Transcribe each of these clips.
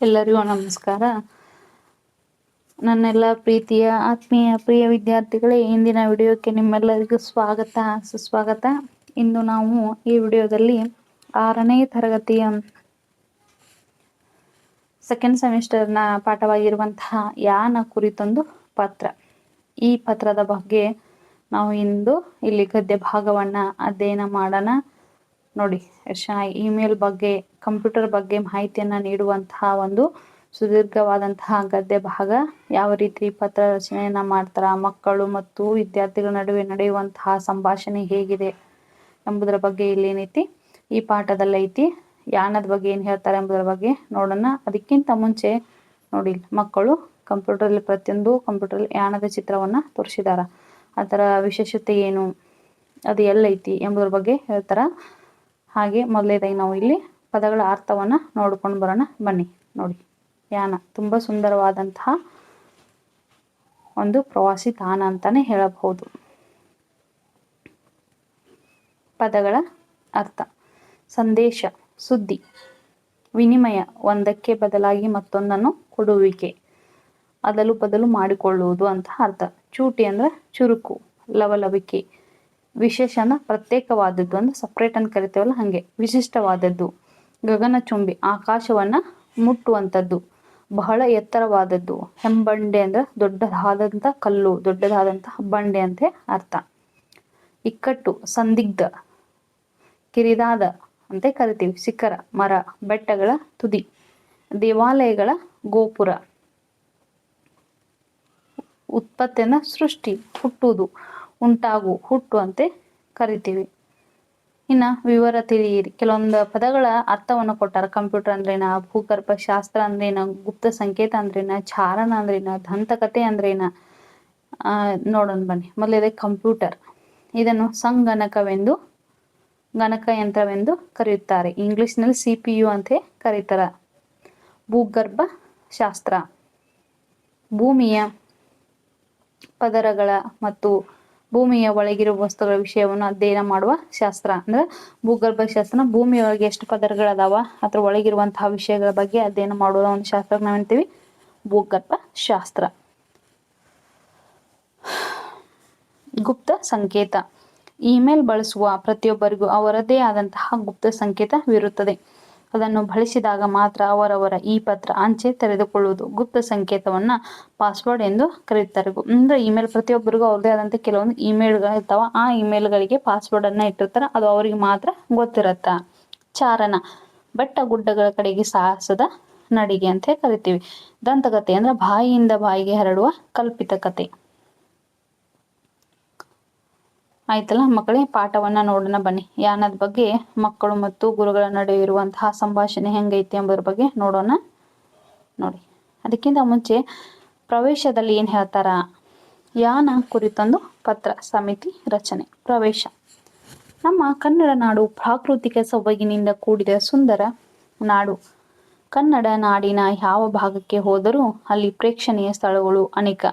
ಎಲ್ಲರಿಗೂ ನಮಸ್ಕಾರ. ನನ್ನೆಲ್ಲ ಪ್ರೀತಿಯ, ಆತ್ಮೀಯ, ಪ್ರಿಯ ವಿದ್ಯಾರ್ಥಿಗಳೇ, ಇಂದಿನ ವಿಡಿಯೋಕ್ಕೆ ನಿಮ್ಮೆಲ್ಲರಿಗೂ ಸ್ವಾಗತ, ಸುಸ್ವಾಗತ. ಇಂದು ನಾವು ಈ ವಿಡಿಯೋದಲ್ಲಿ ಆರನೇ ತರಗತಿಯ ಸೆಕೆಂಡ್ ಸೆಮಿಸ್ಟರ್ನ ಪಾಠವಾಗಿರುವಂತಹ ಯಾನ ಕುರಿತೊಂದು ಪತ್ರ. ಈ ಪತ್ರದ ಬಗ್ಗೆ ನಾವು ಇಂದು ಇಲ್ಲಿ ಗದ್ಯ ಭಾಗವನ್ನ ಅಧ್ಯಯನ ಮಾಡೋಣ. ನೋಡಿ ಎಷ್ಟು ಚೆನ್ನಾಗಿ ಇಮೇಲ್ ಬಗ್ಗೆ ಕಂಪ್ಯೂಟರ್ ಬಗ್ಗೆ ಮಾಹಿತಿಯನ್ನ ನೀಡುವಂತಹ ಒಂದು ಸುದೀರ್ಘವಾದಂತಹ ಗದ್ಯ ಭಾಗ. ಯಾವ ರೀತಿ ಪತ್ರ ರಚನೆಯನ್ನ ಮಾಡ್ತಾರ, ಮಕ್ಕಳು ಮತ್ತು ವಿದ್ಯಾರ್ಥಿಗಳ ನಡುವೆ ನಡೆಯುವಂತಹ ಸಂಭಾಷಣೆ ಹೇಗಿದೆ ಎಂಬುದರ ಬಗ್ಗೆ ಇಲ್ಲಿ ಏನೈತಿ, ಈ ಪಾಠದಲ್ಲಿ ಐತಿ. ಯಾನದ ಬಗ್ಗೆ ಏನು ಹೇಳ್ತಾರೆ ಎಂಬುದರ ಬಗ್ಗೆ ನೋಡೋಣ. ಅದಕ್ಕಿಂತ ಮುಂಚೆ ನೋಡಿ, ಮಕ್ಕಳು ಕಂಪ್ಯೂಟರ್ ಪ್ರತಿಯೊಂದು ಕಂಪ್ಯೂಟರ್ ಯಾನದ ಚಿತ್ರವನ್ನ ತೋರಿಸಿದಾರ. ಅದರ ವಿಶೇಷತೆ ಏನು, ಅದು ಎಲ್ಲೈತಿ ಎಂಬುದರ ಬಗ್ಗೆ ಹೇಳ್ತಾರ. ಹಾಗೆ ಮೊದಲೇದಾಗಿ ನಾವು ಇಲ್ಲಿ ಪದಗಳ ಅರ್ಥವನ್ನ ನೋಡ್ಕೊಂಡು ಬರೋಣ. ಬನ್ನಿ, ನೋಡಿ. ಯಾನ, ತುಂಬ ಸುಂದರವಾದಂತಹ ಒಂದು ಪ್ರವಾಸಿ ತಾಣ ಅಂತಾನೆ ಹೇಳಬಹುದು. ಪದಗಳ ಅರ್ಥ. ಸಂದೇಶ, ಸುದ್ದಿ. ವಿನಿಮಯ, ಒಂದಕ್ಕೆ ಬದಲಾಗಿ ಮತ್ತೊಂದನ್ನು ಕೊಡುವಿಕೆ. ಅದಲು ಬದಲು ಮಾಡಿಕೊಳ್ಳುವುದು ಅಂತ ಅರ್ಥ. ಚೂಟಿ ಅಂದ್ರೆ ಚುರುಕು, ಲವಲವಿಕೆ. ವಿಶೇಷನ ಪ್ರತ್ಯೇಕವಾದದ್ದು ಅಂದ್ರೆ ಸಪ್ರೇಟ್ ಅಂತ ಕರಿತೇವಲ್ಲ, ಹಾಗೆ. ವಿಶಿಷ್ಟವಾದದ್ದು. ಗಗನಚುಂಬಿ ಆಕಾಶವನ್ನ ಮುಟ್ಟುವಂಥದ್ದು, ಬಹಳ ಎತ್ತರವಾದದ್ದು. ಹೆಂಬಂಡೆ ಅಂದ್ರೆ ದೊಡ್ಡದಾದಂಥ ಕಲ್ಲು ದೊಡ್ಡದಾದಂತಹ ಬಂಡೆ ಅಂತ ಅರ್ಥ. ಇಕ್ಕಟ್ಟು, ಸಂದಿಗ್ಧ, ಕಿರಿದಾದ ಅಂತ ಕರಿತೀವಿ. ಶಿಖರ, ಮರ, ಬೆಟ್ಟಗಳ ತುದಿ, ದೇವಾಲಯಗಳ ಗೋಪುರ. ಉತ್ಪತ್ತಿಯನ್ನು ಸೃಷ್ಟಿ, ಹುಟ್ಟುವುದು, ಉಂಟಾಗು, ಹುಟ್ಟು ಅಂತೆ ಕರಿತೀವಿ. ಇನ್ನ ವಿವರ ತಿಳಿಯಿರಿ. ಕೆಲವೊಂದು ಪದಗಳ ಅರ್ಥವನ್ನು ಕೊಟ್ಟಾರ. ಕಂಪ್ಯೂಟರ್ ಅಂದ್ರೇನ, ಭೂಗರ್ಭ ಶಾಸ್ತ್ರ ಅಂದ್ರೇನ, ಗುಪ್ತ ಸಂಕೇತ ಅಂದ್ರೇನ, ಚಾರಣ ಅಂದ್ರೇನ ದಂತಕತೆ ಅಂದ್ರೇನ ನೋಡೋಣ ಬನ್ನಿ. ಮೊದಲಿದೆ ಕಂಪ್ಯೂಟರ್. ಇದನ್ನು ಸಂಗಣಕವೆಂದು, ಗಣಕ ಯಂತ್ರವೆಂದು ಕರೆಯುತ್ತಾರೆ. ಇಂಗ್ಲಿಷ್ನಲ್ಲಿ ಸಿ ಪಿ ಯು ಅಂತ ಕರೀತಾರ. ಭೂಗರ್ಭ ಶಾಸ್ತ್ರ. ಭೂಮಿಯ ಪದರಗಳ ಮತ್ತು ಭೂಮಿಯ ಒಳಗಿರುವ ವಸ್ತುಗಳ ವಿಷಯವನ್ನು ಅಧ್ಯಯನ ಮಾಡುವ ಶಾಸ್ತ್ರ, ಅಂದ್ರೆ ಭೂಗರ್ಭ ಶಾಸ್ತ್ರ. ಭೂಮಿಯ ಒಳಗೆ ಎಷ್ಟು ಪದರಗಳದಾವ? ಅದ್ರ ಒಳಗಿರುವಂತಹ ವಿಷಯಗಳ ಬಗ್ಗೆ ಅಧ್ಯಯನ ಮಾಡುವ ಒಂದು ಶಾಸ್ತ್ರ ನಾವೇಂತೀವಿ ಭೂಗರ್ಭ ಶಾಸ್ತ್ರ. ಗುಪ್ತ ಸಂಕೇತ. ಇಮೇಲ್ ಬಳಸುವ ಪ್ರತಿಯೊಬ್ಬರಿಗೂ ಅವರದೇ ಆದಂತಹ ಗುಪ್ತ ಸಂಕೇತವಿರುತ್ತದೆ ಅದನ್ನು ಬಳಸಿದಾಗ ಮಾತ್ರ ಅವರವರ ಈ ಪತ್ರ ಅಂಚೆ ತೆರೆದುಕೊಳ್ಳುವುದು ಗುಪ್ತ ಸಂಕೇತವನ್ನ ಪಾಸ್ವರ್ಡ್ ಎಂದು ಕರೆಯುತ್ತಾರೆ. ಅಂದ್ರೆ ಇಮೇಲ್ ಪ್ರತಿಯೊಬ್ಬರಿಗೂ ಅವ್ರದೇ ಆದಂತ ಕೆಲವೊಂದು ಇಮೇಲ್ಗಳು ಇರ್ತಾವ. ಆ ಇಮೇಲ್ಗಳಿಗೆ ಪಾಸ್ವರ್ಡ್ ಅನ್ನ ಇಟ್ಟಿರ್ತಾರ. ಅದು ಅವರಿಗೆ ಮಾತ್ರ ಗೊತ್ತಿರತ್ತ. ಚಾರಣ, ಬೆಟ್ಟ ಗುಡ್ಡಗಳ ಕಡೆಗೆ ಸಾಹಸದ ನಡಿಗೆ ಅಂತ ಕರಿತೀವಿ. ದಂತಕತೆ ಅಂದ್ರೆ ಬಾಯಿಯಿಂದ ಬಾಯಿಗೆ ಹರಡುವ ಕಲ್ಪಿತ ಕತೆ ಆಯ್ತಲ್ಲ ಮಕ್ಕಳೇ, ಪಾಠವನ್ನ ನೋಡೋಣ ಬನ್ನಿ. ಯಾನದ ಬಗ್ಗೆ, ಮಕ್ಕಳು ಮತ್ತು ಗುರುಗಳ ನಡುವೆ ಇರುವಂತಹ ಸಂಭಾಷಣೆ ಹೆಂಗೈತಿ ಎಂಬುದ್ರ ಬಗ್ಗೆ ನೋಡೋಣ. ನೋಡಿ, ಅದಕ್ಕಿಂತ ಮುಂಚೆ ಪ್ರವೇಶದಲ್ಲಿ ಏನ್ ಹೇಳ್ತಾರ? ಯಾನ ಕುರಿತೊಂದು ಪತ್ರ, ಸಮಿತಿ ರಚನೆ, ಪ್ರವೇಶ. ನಮ್ಮ ಕನ್ನಡ ನಾಡು ಪ್ರಾಕೃತಿಕ ಸೊಬಗಿನಿಂದ ಕೂಡಿದ ಸುಂದರ ನಾಡು. ಕನ್ನಡ ನಾಡಿನ ಯಾವ ಭಾಗಕ್ಕೆ ಹೋದರೂ ಅಲ್ಲಿ ಪ್ರೇಕ್ಷಣೀಯ ಸ್ಥಳಗಳು ಅನೇಕ.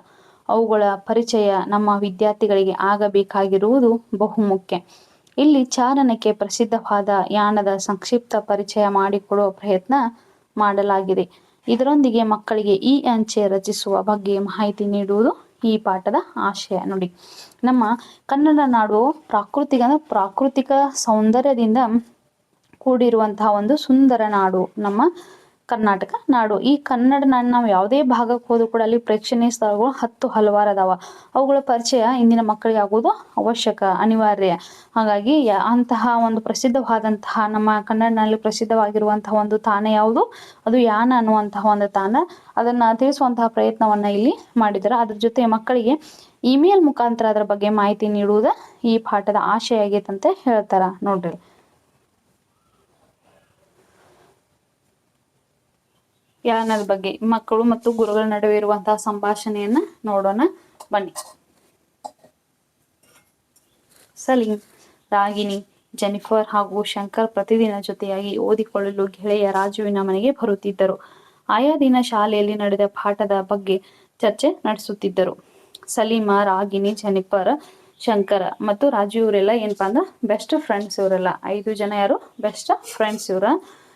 ಅವುಗಳ ಪರಿಚಯ ನಮ್ಮ ವಿದ್ಯಾರ್ಥಿಗಳಿಗೆ ಆಗಬೇಕಾಗಿರುವುದು ಬಹುಮುಖ್ಯ ಇಲ್ಲಿ ಚಾರಣಕ್ಕೆ ಪ್ರಸಿದ್ಧವಾದ ಯಾನದ ಸಂಕ್ಷಿಪ್ತ ಪರಿಚಯ ಮಾಡಿಕೊಡುವ ಪ್ರಯತ್ನ ಮಾಡಲಾಗಿದೆ. ಇದರೊಂದಿಗೆ ಮಕ್ಕಳಿಗೆ ಈ ಅಂಚೆ ರಚಿಸುವ ಬಗ್ಗೆ ಮಾಹಿತಿ ನೀಡುವುದು ಈ ಪಾಠದ ಆಶಯ. ನೋಡಿ, ನಮ್ಮ ಕನ್ನಡ ನಾಡು ಪ್ರಾಕೃತಿಕ ಪ್ರಾಕೃತಿಕ ಸೌಂದರ್ಯದಿಂದ ಕೂಡಿರುವಂತಹ ಒಂದು ಸುಂದರ ನಾಡು ನಮ್ಮ ಕರ್ನಾಟಕ ನಾಡು. ಈ ಕನ್ನಡ ನಾಡು ನಾವು ಯಾವುದೇ ಭಾಗಕ್ಕೆ ಹೋದ್ರು ಕೂಡ ಅಲ್ಲಿ ಪ್ರೇಕ್ಷಣೀಯ ಸ್ಥಳಗಳು ಹತ್ತು ಹಲವಾರು ಅದಾವ. ಅವುಗಳ ಪರಿಚಯ ಇಂದಿನ ಮಕ್ಕಳಿಗೆ ಆಗುವುದು ಅವಶ್ಯಕ, ಅನಿವಾರ್ಯ. ಹಾಗಾಗಿ ಅಂತಹ ಒಂದು ಪ್ರಸಿದ್ಧವಾದಂತಹ ನಮ್ಮ ಕನ್ನಡನಲ್ಲಿ ಪ್ರಸಿದ್ಧವಾಗಿರುವಂತಹ ಒಂದು ತಾಣ ಯಾವುದು? ಅದು ಯಾನ ಅನ್ನುವಂತಹ ಒಂದು ತಾಣ. ಅದನ್ನ ತಿಳಿಸುವಂತಹ ಪ್ರಯತ್ನವನ್ನ ಇಲ್ಲಿ ಮಾಡಿದ್ದಾರೆ. ಅದ್ರ ಜೊತೆ ಮಕ್ಕಳಿಗೆ ಇಮೇಲ್ ಮುಖಾಂತರ ಅದರ ಬಗ್ಗೆ ಮಾಹಿತಿ ನೀಡುವುದು ಈ ಪಾಠದ ಆಶಯ ಆಗೈತಂತೆ ಹೇಳ್ತಾರ ನೋಡ್ರಿ. ಯಾನದ ಬಗ್ಗೆ ಮಕ್ಕಳು ಮತ್ತು ಗುರುಗಳ ನಡುವೆ ಇರುವಂತಹ ಸಂಭಾಷಣೆಯನ್ನ ನೋಡೋಣ. ಬನ್ನಿ. ಸಲೀಂ, ರಾಗಿಣಿ, ಜೆನಿಫರ್ ಹಾಗೂ ಶಂಕರ್ ಪ್ರತಿದಿನ ಜೊತೆಯಾಗಿ ಓದಿಕೊಳ್ಳಲು ಗೆಳೆಯ ರಾಜುವಿನ ಮನೆಗೆ ಬರುತ್ತಿದ್ದರು. ಆಯಾ ದಿನ ಶಾಲೆಯಲ್ಲಿ ನಡೆದ ಪಾಠದ ಬಗ್ಗೆ ಚರ್ಚೆ ನಡೆಸುತ್ತಿದ್ದರು. ಸಲೀಮ, ರಾಗಿಣಿ, ಜೆನಿಫರ್, ಶಂಕರ ಮತ್ತು ರಾಜು ಇವರೆಲ್ಲ ಏನಪ್ಪಾ ಅಂದ್ರೆ ಬೆಸ್ಟ್ ಫ್ರೆಂಡ್ಸ್ ಇವರೆಲ್ಲ. ಐದು ಜನ ಯಾರು? ಬೆಸ್ಟ್ ಫ್ರೆಂಡ್ಸ್ ಇವರ.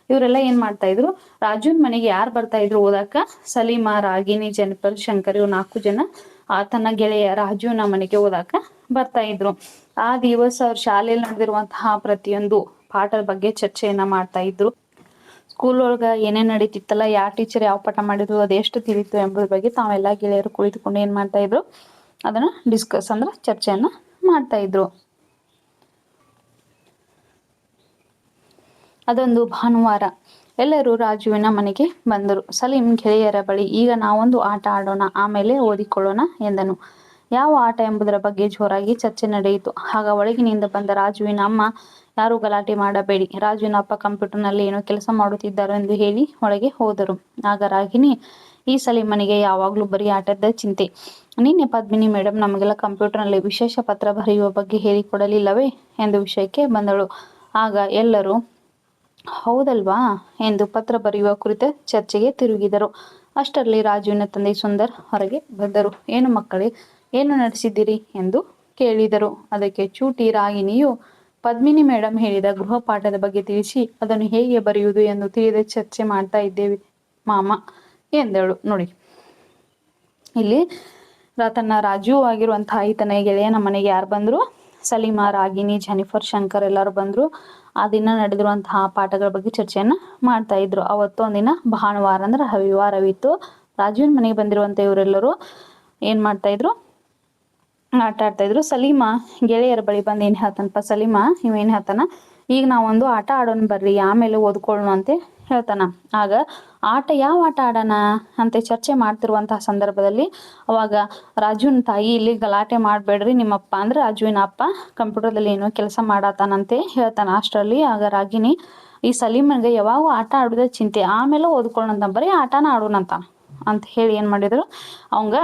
ಇವರೆಲ್ಲ ಏನ್ ಮಾಡ್ತಾ ಇದ್ರು? ರಾಜುನ್ ಮನೆಗೆ ಯಾರು ಬರ್ತಾ ಇದ್ರು ಓದಾಕ? ಸಲೀಮಾ, ರಾಗಿಣಿ ಜನಪರ್ ಶಂಕರ್ ಇವ್ರು ನಾಲ್ಕು ಜನ ಆತನ ಗೆಳೆಯ ರಾಜುನ ಮನೆಗೆ ಓದಾಕ ಬರ್ತಾ ಇದ್ರು. ಆ ದಿವಸ ಅವ್ರ ಶಾಲೆಯಲ್ಲಿ ನಡೆದಿರುವಂತಹ ಪ್ರತಿಯೊಂದು ಪಾಠದ ಬಗ್ಗೆ ಚರ್ಚೆಯನ್ನ ಮಾಡ್ತಾ ಇದ್ರು. ಸ್ಕೂಲ್ ಒಳಗ ಏನೇನ್ ನಡೀತಿತ್ತಲ್ಲ ಯಾವ ಟೀಚರ್ ಯಾವ ಪಾಠ ಮಾಡಿದ್ರು, ಅದೆಷ್ಟು ತಿಳಿತು ಎಂಬುದ್ರ ಬಗ್ಗೆ ತಾವೆಲ್ಲ ಗೆಳೆಯರು ಕುಳಿತುಕೊಂಡು ಏನ್ ಮಾಡ್ತಾ ಇದ್ರು? ಅದನ್ನ ಡಿಸ್ಕಸ್ ಅಂದ್ರೆ ಚರ್ಚೆಯನ್ನ ಮಾಡ್ತಾ ಇದ್ರು. ಅದೊಂದು ಭಾನುವಾರ. ಎಲ್ಲರೂ ರಾಜುವಿನ ಮನೆಗೆ ಬಂದರು. ಸಲೀಂ ಗೆಳೆಯರ ಬಳಿ, ಈಗ ನಾವೊಂದು ಆಟ ಆಡೋಣ, ಆಮೇಲೆ ಓದಿಕೊಳ್ಳೋಣ, ಎಂದನು. ಯಾವ ಆಟ ಎಂಬುದರ ಬಗ್ಗೆ ಜೋರಾಗಿ ಚರ್ಚೆ ನಡೆಯಿತು. ಆಗ ಒಳಗಿನಿಂದ ಬಂದ ರಾಜುವಿನ ಅಮ್ಮ, ಯಾರು ಗಲಾಟೆ ಮಾಡಬೇಡಿ. ರಾಜುವಿನ ಅಪ್ಪ ಕಂಪ್ಯೂಟರ್ನಲ್ಲಿ ಏನೋ ಕೆಲಸ ಮಾಡುತ್ತಿದ್ದಾರೆ ಎಂದು ಹೇಳಿ ಒಳಗೆ ಹೋದರು. ಆಗ ರಾಗಿಣಿ, ಈ ಮನೆಗೆ ಯಾವಾಗಲೂ ಬರೀ ಆಟದ ಚಿಂತೆ. ನಿನ್ನೆ ಪದ್ಮಿನಿ ಮೇಡಮ್ ನಮಗೆಲ್ಲ ಕಂಪ್ಯೂಟರ್ನಲ್ಲಿ ವಿಶೇಷ ಪತ್ರ ಬರೆಯುವ ಬಗ್ಗೆ ಹೇಳಿಕೊಡಲಿಲ್ಲವೇ? ಎಂದು ವಿಷಯಕ್ಕೆ ಬಂದಳು. ಆಗ ಎಲ್ಲರೂ ಹೌದಲ್ವಾ? ಎಂದು ಪತ್ರ ಬರೆಯುವ ಕುರಿತ ಚರ್ಚೆಗೆ ತಿರುಗಿದರು. ಅಷ್ಟರಲ್ಲಿ ರಾಜುವಿನ ತಂದೆ ಸುಂದರ್ ಹೊರಗೆ ಬಂದರು. ಏನು ಮಕ್ಕಳೇ, ಏನು ನಡೆಸಿದ್ದೀರಿ? ಎಂದು ಕೇಳಿದರು. ಅದಕ್ಕೆ, ಚೂಟಿ ರಾಗಿಣಿಯು ಪದ್ಮಿನಿ ಮೇಡಮ್ ಹೇಳಿದ ಗೃಹ ಪಾಠದ ಬಗ್ಗೆ ತಿಳಿಸಿ, ಅದನ್ನು ಹೇಗೆ ಬರೆಯುವುದು ಎಂದು ತಿಳಿದ ಚರ್ಚೆ ಮಾಡ್ತಾ ಇದ್ದೇವೆ, ಮಾಮ, ಎಂದಳು. ನೋಡಿ, ಇಲ್ಲಿ ತನ್ನ ರಾಜು ಆಗಿರುವಂತಹ ಈತನ ಗೆಳೆಯನ ಮನೆಗೆ ಯಾರು ಬಂದ್ರು? ಸಲೀಮಾ ರಾಗಿನಿ ಜನಿಫರ್, ಶಂಕರ್ ಎಲ್ಲರೂ ಬಂದ್ರು. ಆ ದಿನ ನಡೆದಿರುವಂತಹ ಪಾಠಗಳ ಬಗ್ಗೆ ಚರ್ಚೆಯನ್ನ ಮಾಡ್ತಾ ಇದ್ರು. ಅವತ್ತು ಒಂದಿನ ಭಾನುವಾರ ಅಂದ್ರೆ ರವಿವಾರವಿತ್ತು. ರಾಜುವಿನ ಮನೆಗೆ ಬಂದಿರುವಂತ ಇವರೆಲ್ಲರೂ ಏನ್ ಮಾಡ್ತಾ ಇದ್ರು? ಆಟ ಆಡ್ತಾ ಇದ್ರು. ಸಲೀಮಾ ಗೆಳೆಯರ ಬಳಿ ಬಂದು ಏನ್ ಹೇಳ್ತಾನಪ್ಪ ಸಲೀಮಾ ಇವ ಏನ್ ಹೇಳ್ತಾನ? ಈಗ ನಾವೊಂದು ಆಟ ಆಡೋಣ ಬರ್ರಿ, ಆಮೇಲೆ ಓದ್ಕೊಳ್ಳೋಣ ಅಂತ ಹೇಳ್ತಾನ. ಆಗ ಆಟ ಯಾವ ಆಟ ಆಡೋಣ ಅಂತ ಚರ್ಚೆ ಮಾಡ್ತಿರುವಂತಹ ಸಂದರ್ಭದಲ್ಲಿ ಅವಾಗ ರಾಜುವಿನ ತಾಯಿ ಇಲ್ಲಿ ಗಲಾಟೆ ಮಾಡಬೇಡ್ರಿ ನಿಮ್ಮಪ್ಪ ಅಂದ್ರೆ ರಾಜುವಿನ ಅಪ್ಪ ಕಂಪ್ಯೂಟರ್ದಲ್ಲಿ ಏನೋ ಕೆಲಸ ಮಾಡತ್ತಾನಂತೆ ಹೇಳ್ತಾನ ಅಷ್ಟರಲ್ಲಿ. ಆಗ ರಾಗಿನಿ ಈ ಸಲೀಮನ್ಗೆ ಯಾವಾಗ ಆಟ ಆಡೋದೇ ಚಿಂತೆ. ಆಮೇಲೆ ಓದ್ಕೊಳ್ಳೋಣ ಬರೀ ಆಟನ ಆಡೋಣಂತ ಅಂತ. ಹೇಳಿ ಏನು ಮಾಡಿದರು. ಅವಂಗ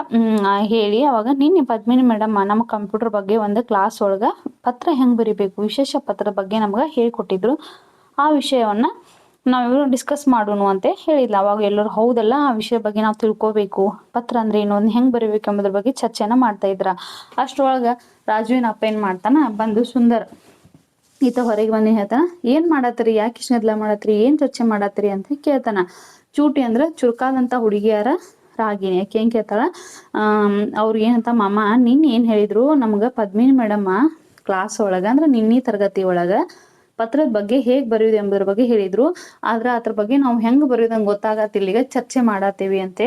ಹೇಳಿ. ಅವಾಗ ನಿನ್ನೆ ಪದ್ಮಿನಿ ಮೇಡಮ್, ನಮ್ಮ ಕಂಪ್ಯೂಟರ್ ಬಗ್ಗೆ ಒಂದು ಕ್ಲಾಸ್ ಒಳಗೆ ಪತ್ರ ಹೆಂಗೆ ಬರಿಬೇಕು? ವಿಶೇಷ ಪತ್ರದ ಬಗ್ಗೆ ನಮ್ಗೆ ಹೇಳಿಕೊಟ್ಟಿದ್ರು. ಆ ವಿಷಯವನ್ನ ನಾವಿಬ್ರು ಡಿಸ್ಕಸ್ ಮಾಡೋಣ ಅಂತ ಹೇಳಿದ್ಲ. ಅವಾಗ ಎಲ್ಲರೂ, ಹೌದಲ್ಲ, ಆ ವಿಷಯ ಬಗ್ಗೆ ನಾವು ತಿಳ್ಕೊಬೇಕು. ಪತ್ರ ಅಂದ್ರೆ ಏನು? ಒಂದು ಹೆಂಗ್ ಬರಿಬೇಕು ಎಂಬುದ್ರ ಬಗ್ಗೆ ಚರ್ಚೆನ ಮಾಡ್ತಾ ಇದ್ರ. ಅಷ್ಟರೊಳಗ ರಾಜುವಿನ ಅಪ್ಪ ಏನ್ ಮಾಡ್ತಾನ? ಬಂದು ಸುಂದರ್, ಈತ ಹೊರಗೆ ಬಂದು ಹೇಳ್ತಾನ. ಏನ್ ಮಾಡತ್ರಿ ಯಾಕೆ ಇಷ್ಟ ಮಾಡತ್ರಿ ಏನ್ ಚರ್ಚೆ ಮಾಡತ್ರಿ ಅಂತ ಕೇಳ್ತಾನ. ಚೂಟಿ ಅಂದ್ರ ಚುರುಕಾದಂತ ಹುಡುಗಿಯರ ರಾಗಿನಿ ಯಾಕೆ ಏನ್ ಕೇಳ್ತಾಳ? ಅವ್ರಿಗೆ ಏನಂತ, ಮಾಮ, ನಿನ್ ಏನ್ ಹೇಳಿದ್ರು? ನಮ್ಗ ಪದ್ಮಿನಿ ಮೇಡಮ್ಮ ಕ್ಲಾಸ್ ಒಳಗ, ಅಂದ್ರ ನಿನ್ನಿ ತರಗತಿ ಒಳಗ ಪತ್ರದ ಬಗ್ಗೆ ಹೇಗ್ ಬರೆಯುದು ಎಂಬುದ್ರ ಬಗ್ಗೆ ಹೇಳಿದ್ರು. ಆದ್ರ ಅದ್ರ ಬಗ್ಗೆ ನಾವು ಹೆಂಗ್ ಬರೆಯೋದಂಗ ಗೊತ್ತಾಗತ್ತಿಲ್ಲ. ಈಗ ಚರ್ಚೆ ಮಾಡತ್ತೇವಿ ಅಂತ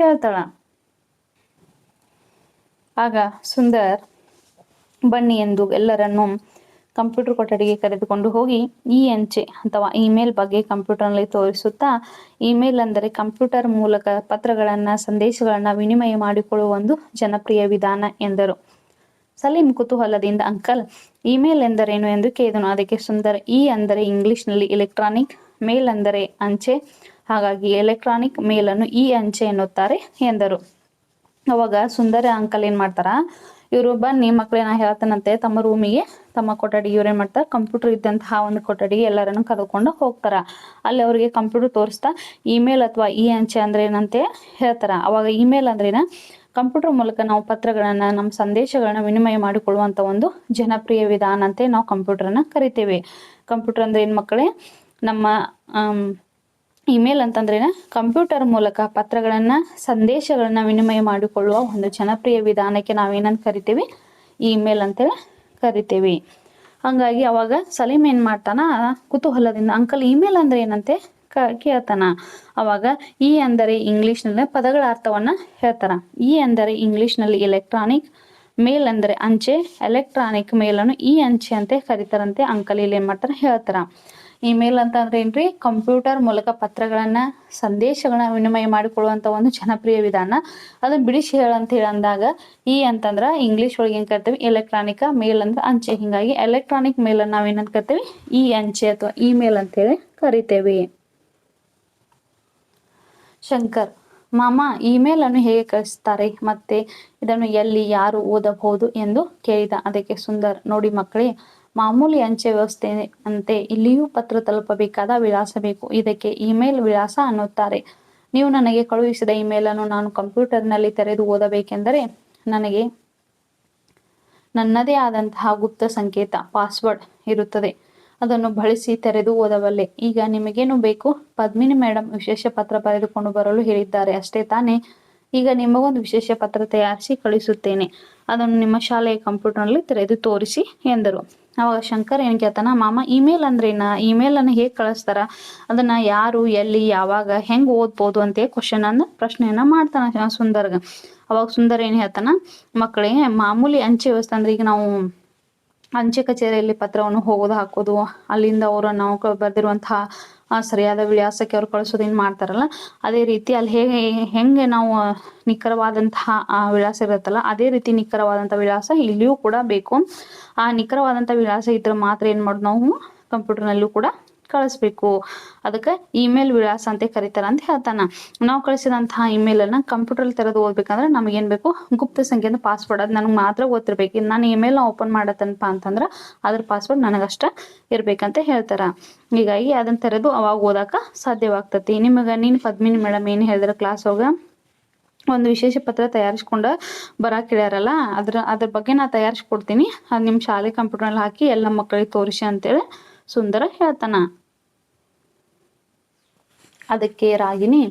ಹೇಳ್ತಾಳ. ಆಗ ಸುಂದರ್, ಬನ್ನಿ ಎಂದು ಎಲ್ಲರನ್ನು ಕಂಪ್ಯೂಟರ್ ಕೊಠಡಿಗೆ ಕರೆದುಕೊಂಡು ಹೋಗಿ, ಈ ಅಂಚೆ ಅಥವಾ ಇಮೇಲ್ ಬಗ್ಗೆ ಕಂಪ್ಯೂಟರ್ನಲ್ಲಿ ತೋರಿಸುತ್ತಾ, ಇಮೇಲ್ ಅಂದರೆ ಕಂಪ್ಯೂಟರ್ ಮೂಲಕ ಪತ್ರಗಳನ್ನ, ಸಂದೇಶಗಳನ್ನ ವಿನಿಮಯ ಮಾಡಿಕೊಳ್ಳುವ ಒಂದು ಜನಪ್ರಿಯ ವಿಧಾನ ಎಂದರು. ಸಲೀಂ ಕುತೂಹಲದಿಂದ, ಅಂಕಲ್, ಇಮೇಲ್ ಎಂದರೇನು ಎಂದು ಕೇಳಿದನು. ಅದಕ್ಕೆ ಸುಂದರ ಇ ಅಂದರೆ ಇಂಗ್ಲಿಷ್ನಲ್ಲಿ ಎಲೆಕ್ಟ್ರಾನಿಕ್ ಮೇಲ್ ಅಂದರೆ ಅಂಚೆ. ಹಾಗಾಗಿ ಎಲೆಕ್ಟ್ರಾನಿಕ್ ಮೇಲನ್ನು ಈ ಅಂಚೆ ಎನ್ನುತ್ತಾರೆ ಎಂದರು. ಅವಾಗ ಸುಂದರ, ಅಂಕಲ್, ಏನ್ ಮಾಡ್ತಾರ? ಇವರು ಬನ್ನಿ ಮಕ್ಕಳೇನ ಹೇಳ್ತಾನಂತೆ. ತಮ್ಮ ರೂಮಿಗೆ, ತಮ್ಮ ಕೊಠಡಿ, ಇವ್ರು ಏನ್ ಮಾಡ್ತಾರೆ? ಕಂಪ್ಯೂಟರ್ ಇದ್ದಂತಹ ಒಂದು ಕೊಠಡಿಗೆ ಎಲ್ಲರನ್ನು ಕರೆದುಕೊಂಡು ಹೋಗ್ತಾರ. ಅಲ್ಲಿ ಅವರಿಗೆ ಕಂಪ್ಯೂಟರ್ ತೋರಿಸ್ತಾ, ಇಮೇಲ್ ಅಥವಾ ಈ ಅಂಚೆ ಅಂದ್ರೆ ಏನಂತೆ ಹೇಳ್ತಾರ. ಅವಾಗ ಇಮೇಲ್ ಅಂದ್ರೇನ? ಕಂಪ್ಯೂಟರ್ ಮೂಲಕ ನಾವು ಪತ್ರಗಳನ್ನು ನಮ್ಮ ಸಂದೇಶಗಳನ್ನು ವಿನಿಮಯ ಮಾಡಿಕೊಳ್ಳುವಂತ ಒಂದು ಜನಪ್ರಿಯ ವಿಧಾನ ಅಂತ ನಾವು ಕಂಪ್ಯೂಟರನ್ನು ಕರಿತೇವೆ. ಕಂಪ್ಯೂಟರ್ ಅಂದ್ರೆ ಏನು ಮಕ್ಕಳೇ? ನಮ್ಮ ಇಮೇಲ್ ಅಂತಂದ್ರೆ ಕಂಪ್ಯೂಟರ್ ಮೂಲಕ ಪತ್ರಗಳನ್ನು, ಸಂದೇಶಗಳನ್ನು ವಿನಿಮಯ ಮಾಡಿಕೊಳ್ಳುವ ಒಂದು ಜನಪ್ರಿಯ ವಿಧಾನಕ್ಕೆ ನಾವೇನಂತ ಕರಿತೀವಿ? ಇಮೇಲ್ ಅಂತೇಳಿ ಕರಿತೇವೆ. ಹಂಗಾಗಿ ಅವಾಗ ಸಲೀಮ್ ಏನು ಮಾಡ್ತಾನ? ಕುತೂಹಲದಿಂದ, ಅಂಕಲ್ ಇಮೇಲ್ ಅಂದ್ರೆ ಏನಂತೆ? ಕೇಳ್ತಾನ ಅವಾಗ ಈ ಅಂದರೆ ಇಂಗ್ಲಿಷ್ನಲ್ಲಿ ಪದಗಳ ಅರ್ಥವನ್ನ ಹೇಳ್ತಾರ ಈ ಅಂದರೆ ಇಂಗ್ಲಿಷ್ನಲ್ಲಿ ಎಲೆಕ್ಟ್ರಾನಿಕ್ ಮೇಲ್ ಅಂದರೆ ಅಂಚೆ ಎಲೆಕ್ಟ್ರಾನಿಕ್ ಮೇಲನ್ನು ಈ ಅಂಚೆ ಅಂತ ಕರೀತಾರಂತೆ ಅಂಕಲ್ ಇಲ್ಲಿ ಏನ್ ಮಾಡ್ತಾರ ಹೇಳ್ತಾರ ಇಮೇಲ್ ಅಂತ ಅಂದ್ರೆ ಏನ್ರಿ ಕಂಪ್ಯೂಟರ್ ಮೂಲಕ ಪತ್ರಗಳನ್ನ ಸಂದೇಶಗಳನ್ನ ವಿನಿಮಯ ಮಾಡಿಕೊಳ್ಳುವಂತ ಒಂದು ಜನಪ್ರಿಯ ವಿಧಾನ ಅದನ್ನ ಬಿಡಿಸಿ ಹೇಳಂತ ಹೇಳಿ ಅಂದಾಗ ಈ ಅಂತಂದ್ರ ಇಂಗ್ಲಿಷ್ ಒಳಗೆ ಏನ್ ಕರಿತೀವಿ ಎಲೆಕ್ಟ್ರಾನಿಕ್ ಮೇಲ್ ಅಂದ್ರೆ ಅಂಚೆ ಹಿಂಗಾಗಿ ಎಲೆಕ್ಟ್ರಾನಿಕ್ ಮೇಲ್ ನಾವೇನಂತ ಕರಿತೀವಿ ಈ ಅಂಚೆ ಅಥವಾ ಇಮೇಲ್ ಅಂತ ಹೇಳಿ ಕರಿತೇವೆ ಶಂಕರ್. ಮಾಮ, ಇಮೇಲ್ ಅನ್ನು ಹೇಗೆ ಕಳಿಸ್ತಾರೆ? ಮತ್ತೆ ಇದನ್ನು ಎಲ್ಲಿ, ಯಾರು ಓದಬಹುದು ಎಂದು ಕೇಳಿದ. ಅದಕ್ಕೆ ಸುಂದರ್, ನೋಡಿ ಮಕ್ಕಳೇ, ಮಾಮೂಲಿ ಅಂಚೆ ವ್ಯವಸ್ಥೆ ಅಂತೆ ಇಲ್ಲಿಯೂ ಪತ್ರ ತಲುಪಬೇಕಾದ ವಿಳಾಸ ಬೇಕು. ಇದಕ್ಕೆ ಇಮೇಲ್ ವಿಳಾಸ ಅನ್ನುತ್ತಾರೆ. ನೀವು ನನಗೆ ಕಳುಹಿಸಿದ ಇಮೇಲ್ ಅನ್ನು ನಾನು ಕಂಪ್ಯೂಟರ್ನಲ್ಲಿ ತೆರೆದು ಓದಬೇಕೆಂದರೆ ನನಗೆ ನನ್ನದೇ ಆದಂತಹ ಗುಪ್ತ ಸಂಕೇತ, ಪಾಸ್ವರ್ಡ್ ಇರುತ್ತದೆ. ಅದನ್ನು ಬಳಸಿ ತೆರೆದು ಓದಬಲ್ಲೆ. ಈಗ ನಿಮಗೇನು ಬೇಕು? ಪದ್ಮಿನಿ ಮೇಡಮ್ ವಿಶೇಷ ಪತ್ರ ಬರೆದುಕೊಂಡು ಬರಲು ಹೇಳಿದ್ದಾರೆ. ಅಷ್ಟೇ ತಾನೇ? ಈಗ ನಿಮಗೊಂದು ವಿಶೇಷ ಪತ್ರ ತಯಾರಿಸಿ ಕಳಿಸುತ್ತೇನೆ. ಅದನ್ನು ನಿಮ್ಮ ಶಾಲೆಯ ಕಂಪ್ಯೂಟರ್ನಲ್ಲಿ ತೆರೆದು ತೋರಿಸಿ ಎಂದರು. ಅವಾಗ ಶಂಕರ್ ಏನ್ ಕೇಳ್ತಾನ, ಮಾಮ, ಇಮೇಲ್ ಅಂದ್ರೇನ ಇಮೇಲ್ ಅನ್ನು ಹೇಗೆ ಕಳಿಸ್ತಾರ? ಅದನ್ನ ಯಾರು, ಎಲ್ಲಿ, ಯಾವಾಗ, ಹೆಂಗ್ ಓದ್ಬೋದು? ಅಂತ ಅನ್ನ, ಪ್ರಶ್ನೆಯನ್ನ ಮಾಡ್ತಾನ ಸುಂದರ್ಗ. ಅವಾಗ ಸುಂದರ್ ಏನ್ ಹೇಳ್ತಾನ ಮಕ್ಕಳಿಗೆ ಮಾಮೂಲಿ ಅಂಚೆ ವ್ಯವಸ್ಥೆ ಅಂದ್ರೆ ಈಗ ನಾವು ಅಂಚೆ ಕಚೇರಿಯಲ್ಲಿ ಪತ್ರವನ್ನು ಹೋಗೋದು, ಹಾಕೋದು, ಅಲ್ಲಿಂದ ಅವರು ನಾವು ಬರೆದಿರುವಂತಹ ಸರಿಯಾದ ವಿಳಾಸಕ್ಕೆ ಅವ್ರು ಕಳಿಸೋದು ಏನು ಮಾಡ್ತಾರಲ್ಲ, ಅದೇ ರೀತಿ ಅಲ್ಲಿ ಹೇಗೆ ಹೆಂಗೆ ನಾವು ನಿಖರವಾದಂತಹ ವಿಳಾಸ ಇರುತ್ತಲ್ಲ, ಅದೇ ರೀತಿ ನಿಖರವಾದಂಥ ವಿಳಾಸ ಇಲ್ಲಿಯೂ ಕೂಡ ಬೇಕು. ಆ ನಿಖರವಾದಂಥ ವಿಳಾಸ ಇದ್ರೆ ಮಾತ್ರ ಏನು ಮಾಡೋದು ನಾವು, ಕಂಪ್ಯೂಟರ್ನಲ್ಲೂ ಕೂಡ ಕಳಿಸ್ಬೇಕು. ಅದಕ್ಕೆ ಇಮೇಲ್ ವಿಳಾಸ ಅಂತ ಕರೀತಾರ ಅಂತ ಹೇಳ್ತಾನ. ನಾವು ಕಳಿಸಿದಂತಹ ಇಮೇಲ್ ಅನ್ನ ಕಂಪ್ಯೂಟರ್ ತೆರೆದು ಓದ್ಬೇಕಂದ್ರೆ ನಮಗೇನ್ ಬೇಕು? ಗುಪ್ತ ಸಂಖ್ಯೆ ಪಾಸ್ವರ್ಡ್ ಅದು ನನಗೆ ಮಾತ್ರ ಗೊತ್ತಿರ್ಬೇಕು. ನಾನು ಇಮೇಲ್ ಓಪನ್ ಮಾಡತ್ತನಪ್ಪ ಅಂತಂದ್ರೆ ಅದ್ರ ಪಾಸ್ವರ್ಡ್ ನನಗಷ್ಟ ಇರ್ಬೇಕಂತ ಹೇಳ್ತಾರ. ಹೀಗಾಗಿ ಅದನ್ನ ತೆರೆದು ಅವಾಗ ಓದಾಕ ಸಾಧ್ಯವಾಗ್ತತಿ. ನಿಮಗೆ ನೀನು ಪದ್ಮಿನಿ ಮೇಡಮ್ ಏನು ಹೇಳಿದ್ರೆ ಕ್ಲಾಸ್ ಹೋಗ ಒಂದು ವಿಶೇಷ ಪತ್ರ ತಯಾರಿಸ್ಕೊಂಡು ಬರಾಕ್ ಹೇಳ್ಯಾರಲ್ಲ, ಅದ್ರ ಅದ್ರ ಬಗ್ಗೆ ನಾ ತಯಾರಿಸ್ಕೊಡ್ತೀನಿ. ಅದು ನಿಮ್ಮ ಶಾಲೆ ಕಂಪ್ಯೂಟರ್ನಲ್ಲಿ ಹಾಕಿ ಎಲ್ಲ ಮಕ್ಕಳಿಗೆ ತೋರಿಸಿ ಅಂತೇಳಿ ಸುಂದರ ಹೇಳ್ತಾನ. ಅದಕ್ಕೆ ರಾಗಿನಿ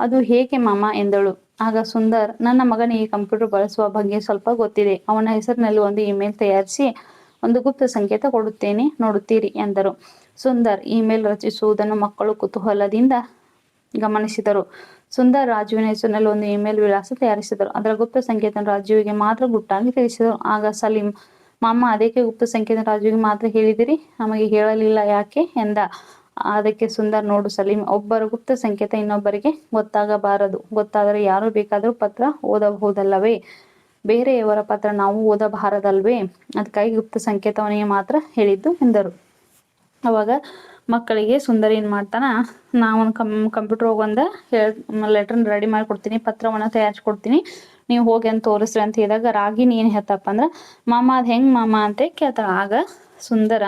ಅದು ಹೇಗೆ ಮಾಮ? ಎಂದಳು. ಆಗ ಸುಂದರ್, ನನ್ನ ಮಗನಿಗೆ ಕಂಪ್ಯೂಟರ್ ಬಳಸುವ ಬಗ್ಗೆ ಸ್ವಲ್ಪ ಗೊತ್ತಿದೆ. ಅವನ ಹೆಸರಿನಲ್ಲಿ ಒಂದು ಇಮೇಲ್ ತಯಾರಿಸಿ, ಒಂದು ಗುಪ್ತ ಸಂಕೇತ ಕೊಡುತ್ತೇನೆ ನೋಡುತ್ತೀರಿ ಎಂದರು. ಸುಂದರ್ ಇಮೇಲ್ ರಚಿಸುವುದನ್ನು ಮಕ್ಕಳು ಕುತೂಹಲದಿಂದ ಗಮನಿಸಿದರು. ಸುಂದರ್ ರಾಜುವಿನ ಹೆಸರಿನಲ್ಲಿ ಒಂದು ಇಮೇಲ್ ವಿಳಾಸ ತಯಾರಿಸಿದರು. ಅದರ ಗುಪ್ತ ಸಂಕೇತ ರಾಜುವಿಗೆ ಮಾತ್ರ ಗುಟ್ಟಾಗಿ ತಿಳಿಸಿದರು. ಆಗ ಸಲೀಂ ಮಾಮ, ಅದಕ್ಕೆ ಗುಪ್ತ ಸಂಕೇತ ರಾಜುವಿಗೆ ಮಾತ್ರ ಹೇಳಿದಿರಿ? ನಮಗೆ ಹೇಳಲಿಲ್ಲ ಯಾಕೆ? ಎಂದ. ಅದಕ್ಕೆ ಸುಂದರ್, ನೋಡು ಸಲೀಂ ಒಬ್ಬರ ಗುಪ್ತ ಸಂಕೇತ ಇನ್ನೊಬ್ಬರಿಗೆ ಗೊತ್ತಾಗಬಾರದು. ಗೊತ್ತಾದರೆ ಯಾರು ಬೇಕಾದರೂ ಪತ್ರ ಓದಬಹುದಲ್ಲವೇ? ಬೇರೆಯವರ ಪತ್ರ ನಾವು ಓದಬಾರದಲ್ವೇ? ಅದಕ್ಕಾಗಿ ಗುಪ್ತ ಸಂಕೇತವನಿಗೆ ಮಾತ್ರ ಹೇಳಿದ್ದು ಎಂದರು. ಅವಾಗ ಮಕ್ಕಳಿಗೆ, ಸುಂದರ ಏನ್ ಮಾಡ್ತಾನ? ನಾವೊಂದು ಒಂದು ಕಂ ಕಂಪ್ಯೂಟರ್ ಹೋಗಂದ ಲೆಟರ್ ಲೆಟರ್ನ ರೆಡಿ ಮಾಡಿ ಕೊಡ್ತೀನಿ, ಪತ್ರವನ್ನ ತಯಾರಿಸ್ಕೊಡ್ತೀನಿ ನೀವು ಹೋಗಿ ಅಂತ ತೋರಿಸ್ರಿ ಅಂತ ಹೇಳಿದಾಗ ರಾಗಿನಿ ಏನು ಹೇಳ್ತಪ್ಪ ಅಂದ್ರೆ, ಮಾಮ, ಅದು ಹೆಂಗ್ ಮಾಮ ಅಂತ ಕೇಳ್ತಾಳ. ಆಗ ಸುಂದರ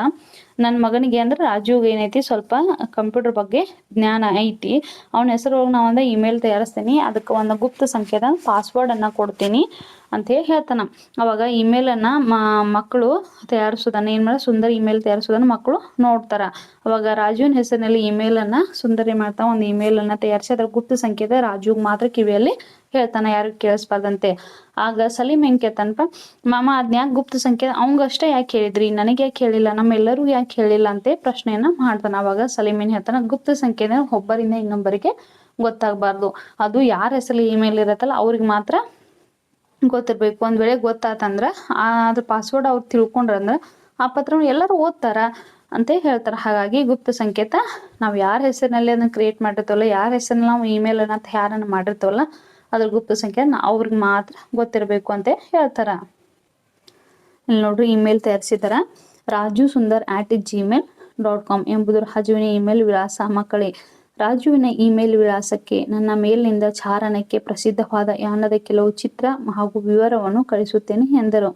ನನ್ನ ಮಗನಿಗೆ ಅಂದ್ರೆ ರಾಜುಗೆ ಏನೈತಿ, ಸ್ವಲ್ಪ ಕಂಪ್ಯೂಟರ್ ಬಗ್ಗೆ ಜ್ಞಾನ ಐತಿ. ಅವನ ಹೆಸರು ನಾ ಒಂದು ಇಮೇಲ್ ತಯಾರಿಸ್ತೀನಿ. ಅದಕ್ಕೆ ಒಂದು ಗುಪ್ತ ಸಂಖ್ಯೆದ ಪಾಸ್ವರ್ಡ್ ಅನ್ನ ಕೊಡ್ತೀನಿ ಅಂತ ಹೇಳಿ ಹೇಳ್ತಾನ. ಅವಾಗ ಇಮೇಲನ್ನು ಮಕ್ಕಳು ತಯಾರಿಸೋದನ್ನ, ಏನು ಮಾಡ, ಸುಂದರ ಇಮೇಲ್ ತಯಾರಿಸೋದನ್ನ ಮಕ್ಕಳು ನೋಡ್ತಾರ. ಅವಾಗ ರಾಜುವಿನ ಹೆಸರಿನಲ್ಲಿ ಇಮೇಲನ್ನು ಸುಂದರಿ ಮಾಡ್ತಾ ಒಂದು ಇಮೇಲನ್ನು ತಯಾರಿಸಿ, ಅದರ ಗುಪ್ತ ಸಂಖ್ಯೆದ ರಾಜುಗೆ ಮಾತ್ರ ಕಿವಿಯಲ್ಲಿ ಹೇಳ್ತಾನ ಯಾರು ಕೇಳಿಸ್ಬಾರ್ದಂತೆ. ಆಗ ಸಲೀಂ ಹೆಂಗ್ ಕೇಳ್ತಾನಪ್ಪ, ಮಾಮ ಅದ್ನ್ಯಾಕ್ ಗುಪ್ತ ಸಂಖ್ಯೆ ಅವಂಗಷ್ಟೇ ಯಾಕೆ ಹೇಳಿದ್ರಿ? ನನಗೆ ಯಾಕೆ ಹೇಳಿಲ್ಲ? ನಮ್ಮೆಲ್ಲರೂ ಯಾಕೆ ಹೇಳಿಲ್ಲ? ಅಂತ ಪ್ರಶ್ನೆಯನ್ನ ಮಾಡ್ತಾನ ಅವಾಗ ಸಲೀಮ್ ಏನ್ ಹೇಳ್ತಾನ, ಗುಪ್ತ ಸಂಖ್ಯೆ ಒಬ್ಬರಿಂದ ಇನ್ನೊಬ್ಬರಿಗೆ ಗೊತ್ತಾಗಬಾರ್ದು. ಅದು ಯಾರ ಹೆಸರಲ್ಲಿ ಇಮೇಲ್ ಇರತ್ತಲ್ಲ, ಅವ್ರಿಗೆ ಮಾತ್ರ ಗೊತ್ತಿರ್ಬೇಕು. ಒಂದ್ ವೇಳೆ ಗೊತ್ತಾತಂದ್ರ ಆ ಅದ್ರ ಪಾಸ್ವರ್ಡ್ ಅವ್ರು ತಿಳ್ಕೊಂಡ್ರಂದ್ರ, ಆ ಪತ್ರ ಎಲ್ಲರೂ ಓದ್ತಾರ ಅಂತ ಹೇಳ್ತಾರೆ. ಹಾಗಾಗಿ ಗುಪ್ತ ಸಂಕೇತ, ನಾವು ಯಾರ ಹೆಸರಿನಲ್ಲಿ ಅದನ್ನ ಕ್ರಿಯೇಟ್ ಮಾಡಿರ್ತವಲ್ಲ, ಯಾರ ಹೆಸರಿನಲ್ಲಿ ನಾವು ಇಮೇಲ್ ಅನ್ನ ಯಾರನ್ನ ಮಾಡಿರ್ತವಲ್ಲ ಅದ್ರ ಗುಪ್ತ ಸಂಖ್ಯೆ ಅವ್ರಿಗೆ ಮಾತ್ರ ಗೊತ್ತಿರಬೇಕು ಅಂತ ಹೇಳ್ತಾರ. ಇಲ್ಲಿ ನೋಡ್ರಿ email ತಯಾರಿಸಿದಾರ. Raju Sundar at Gmail dot com ಎಂಬುದು ರಾಜುವಿನ ಇಮೇಲ್ ವಿಳಾಸ ಮಕ್ಕಳೇ. ರಾಜುವಿನ ಇಮೇಲ್ ವಿಳಾಸಕ್ಕೆ ನನ್ನ ಮೇಲಿನಿಂದ ಚಾರಣಕ್ಕೆ ಪ್ರಸಿದ್ಧವಾದ ಯಾನದ ಕೆಲವು ಚಿತ್ರ ಹಾಗೂ ವಿವರವನ್ನು ಕಳಿಸುತ್ತೇನೆ ಎಂದರು.